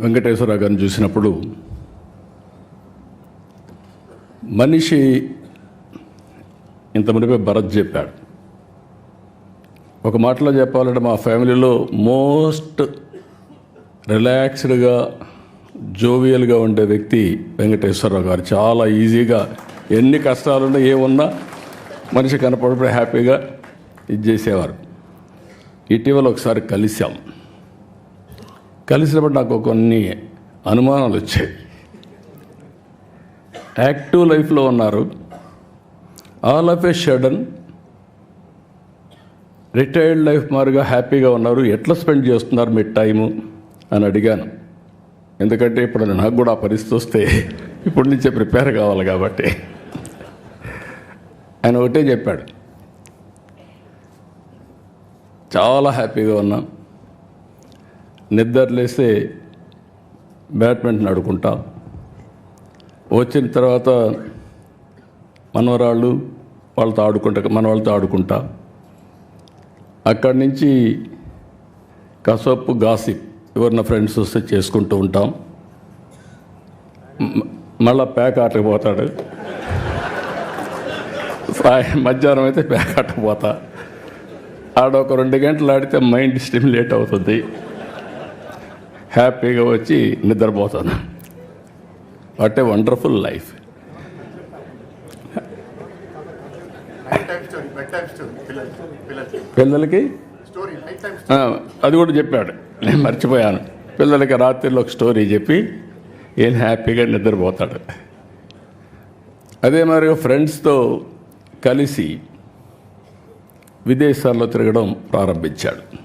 వెంకటేశ్వర గారిని చూసినప్పుడు మనిషి ఇంత మునిపే భరత్ చెప్పాడు. ఒక మాటలో చెప్పాలంటే మా ఫ్యామిలీలో మోస్ట్ రిలాక్స్డ్గా జోవియల్గా ఉండే వ్యక్తి వెంకటేశ్వరరావు గారు. చాలా ఈజీగా ఎన్ని కష్టాలున్నా ఏమున్నా మనిషి కనపడప్పుడు హ్యాపీగా ఇది చేసేవారు. ఇటీవల ఒకసారి కలిసాం కలిసినప్పుడు నాకు కొన్ని అనుమానాలు వచ్చాయి. యాక్టివ్ లైఫ్లో ఉన్నారు. All of a sudden retired life మారుగా హ్యాపీగా ఉన్నారు. ఎట్లా స్పెండ్ చేస్తున్నారు మీ టైము అని అడిగాను. ఎందుకంటే ఇప్పుడు నాకు కూడా ఆ పరిస్థితి వస్తే ఇప్పటి నుంచే ప్రిపేర్ కావాలి కాబట్టి. ఆయన ఒకటే చెప్పాడు. చాలా హ్యాపీగా ఉన్నాం. నిద్రలేస్తే బ్యాడ్మింటన్ ఆడుకుంటాం. వచ్చిన తర్వాత మనవరాళ్ళు వాళ్ళతో ఆడుకుంటా మన వాళ్ళతో ఆడుకుంటా. అక్కడి నుంచి కసపు గాసిప్ ఎవరిన ఫ్రెండ్స్ వస్తే చేసుకుంటూ ఉంటాం. మళ్ళా ప్యాక్ ఆటకు పోతాడు. సాయం మధ్యాహ్నం అయితే ప్యాక్ ఆటకు పోతా. ఆడ ఒక రెండు గంటలు ఆడితే మైండ్ స్టిమ్యులేట్ అవుతుంది. హ్యాపీగా వచ్చి నిద్రపోతాను. వాట్ ఏ వండర్ఫుల్ లైఫ్ పిల్లలకి? అది కూడా చెప్పాడు. నేను మర్చిపోయాను. పిల్లలకి రాత్రిలో ఒక స్టోరీ చెప్పి ఈయన హ్యాపీగా నిద్రపోతాడు. అదే మరి ఫ్రెండ్స్తో కలిసి విదేశాల్లో తిరగడం ప్రారంభించాడు.